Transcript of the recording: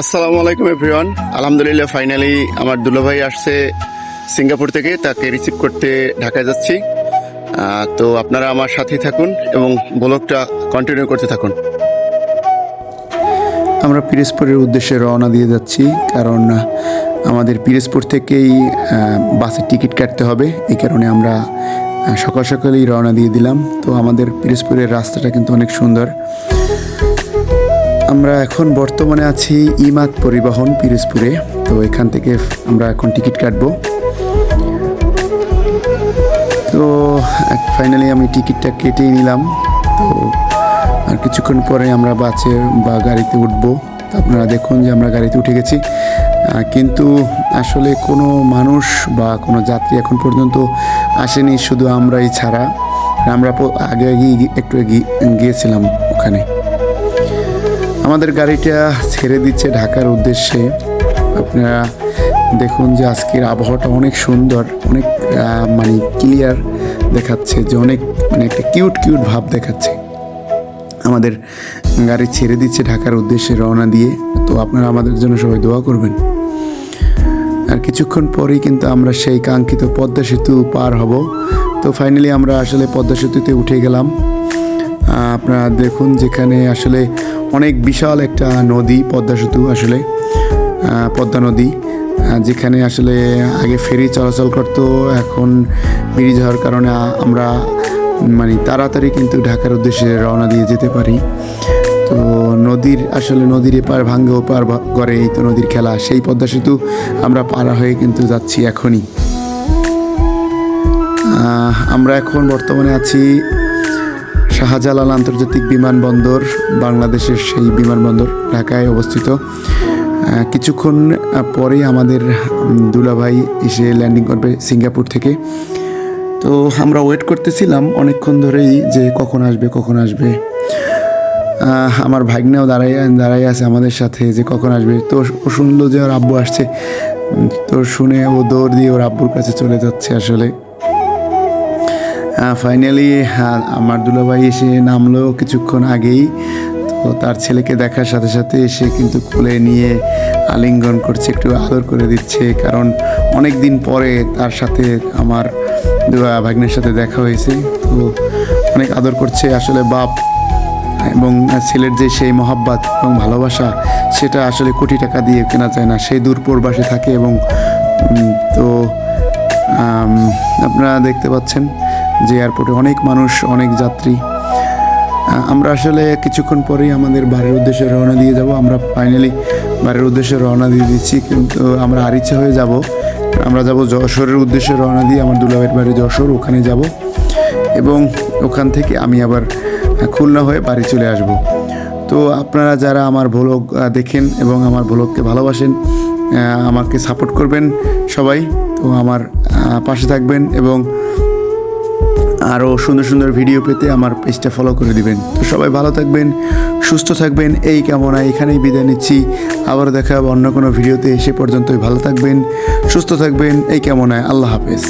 আসসালামু আলাইকুম এভরিওয়ান আলহামদুলিল্লাহ ফাইনালি আমার দুলাভাই আসছে সিঙ্গাপুর থেকে, তাকে রিসিভ করতে ঢাকায় যাচ্ছি। তো আপনারা আমার সাথেই থাকুন এবং ব্লগটা কন্টিনিউ করতে থাকুন। আমরা পিরোজপুরের উদ্দেশ্যে রওনা দিয়ে যাচ্ছি, কারণ আমাদের পিরোজপুর থেকেই বাসের টিকিট কাটতে হবে। এই কারণে আমরা সকাল সকালেই রওনা দিয়ে দিলাম। তো আমাদের পিরোজপুরের রাস্তাটা কিন্তু অনেক সুন্দর। আমরা এখন বর্তমানে আছি ইমাদ পরিবহন, পিরোজপুরে। তো এখান থেকে আমরা এখন টিকিট কাটবো। তো ফাইনালি আমি টিকিটটা কেটেই নিলাম। তো, আর কিছুক্ষণ পরে আমরা বাসে বা গাড়িতে উঠবো। আপনারা দেখুন যে আমরা গাড়িতে উঠে গেছি। কিন্তু আসলে কোনো মানুষ বা কোনো যাত্রী এখন পর্যন্ত আসেনি, শুধু আমরাই ছাড়া। আমরা আগে আগে একটু গিয়েছিলাম ওখানে। আমাদের গাড়িটা ছেড়ে দিচ্ছে ঢাকার উদ্দেশ্যে। আপনারা দেখুন যে আজকের আবহাওয়াটা অনেক সুন্দর, অনেক মানে ক্লিয়ার দেখাচ্ছে যে অনেক মানে একটা কিউট কিউট ভাব দেখাচ্ছে। আমাদের গাড়ি ছেড়ে দিচ্ছে ঢাকার উদ্দেশ্যে রওনা দিয়ে। তো আপনারা আমাদের জন্য সবাই দোয়া করবেন। আর কিছুক্ষণ পরেই কিন্তু আমরা সেই কাঙ্ক্ষিত পদ্মা সেতু পার হব। তো ফাইনালি আমরা আসলে পদ্মা সেতুতে উঠে গেলাম। আপনারা দেখুন যেখানে আসলে অনেক বিশাল একটা নদী, পদ্মা সেতু আসলে পদ্মা নদী যেখানে আসলে আগে ফেরি চলাচল করতো, এখন ব্রিজ হওয়ার কারণে আমরা মানে তাড়াতাড়ি কিন্তু ঢাকার উদ্দেশ্যে রওনা দিয়ে যেতে পারি। তো নদীর, আসলে নদীর এপার ভাঙ্গে ওপার করে এই তো নদীর খেলা। সেই পদ্মা সেতু আমরা পারা হয়ে কিন্তু যাচ্ছি এখনই। আমরা এখন বর্তমানে আছি শাহজালাল আন্তর্জাতিক বিমানবন্দর, বাংলাদেশের সেই বিমানবন্দর ঢাকায় অবস্থিত। কিছুক্ষণ পরেই আমাদের দুলাভাই এসে ল্যান্ডিং করবে সিঙ্গাপুর থেকে। তো আমরা ওয়েট করতেছিলাম অনেকক্ষণ ধরেই যে কখন আসবে কখন আসবে। আমার ভাগ্নেও দাঁড়াই দাঁড়াই আছে আমাদের সাথে যে কখন আসবে। তো ও শুনলো যে ওর আব্বু আসছে। তো শুনে ও দৌড় দিয়ে ওর আব্বুর কাছে চলে যাচ্ছে আসলে। ফাইনালি আমার দুলাভাই এসে নামলো কিছুক্ষণ আগেই। তো তার ছেলেকে দেখার সাথে সাথে এসে কিন্তু কোলে নিয়ে আলিঙ্গন করছে, একটু আদর করে দিচ্ছে। কারণ অনেক দিন পরে তার সাথে আমার ভাগ্নের সাথে দেখা হয়েছে। তো অনেক আদর করছে আসলে বাপ এবং ছেলের যে সেই মহাব্বাত এবং ভালোবাসা, সেটা আসলে কোটি টাকা দিয়ে কেনা যায় না। সেই দূর প্রবাসে থাকে এবং তো আপনারা দেখতে পাচ্ছেন যে এয়ারপোর্টে অনেক মানুষ, অনেক যাত্রী। আমরা আসলে কিছুক্ষণ পরেই আমাদের বাড়ির উদ্দেশ্যে রওনা দিয়ে যাব। আমরা ফাইনালি বাড়ির উদ্দেশ্যে রওনা দিয়ে দিচ্ছি, কিন্তু আমরা আর আরিচে হয়ে যাব, আমরা যাব যশোরের উদ্দেশ্যে রওনা দিয়ে আমার দুলাভাইয়ের বাড়ি যশোর, ওখানে যাব এবং ওখান থেকে আমি আবার খুলনা হয়ে বাড়ি চলে আসব। তো আপনারা যারা আমার ভ্লগ দেখেন এবং আমার ভ্লগকে ভালোবাসেন আমাকে সাপোর্ট করবেন সবাই। তো আমার পাশে থাকবেন এবং আরও সুন্দর সুন্দর ভিডিও পেতে আমার পেজটা ফলো করে দিবেন। তো সবাই ভালো থাকবেন, সুস্থ থাকবেন, এই কামনা এখানেই বিদায় নিচ্ছি। আবার দেখা হবে অন্য কোনো ভিডিওতে এসে পর্যন্তই ভালো থাকবেন, সুস্থ থাকবেন, এই কামনায় আল্লাহ হাফেজ।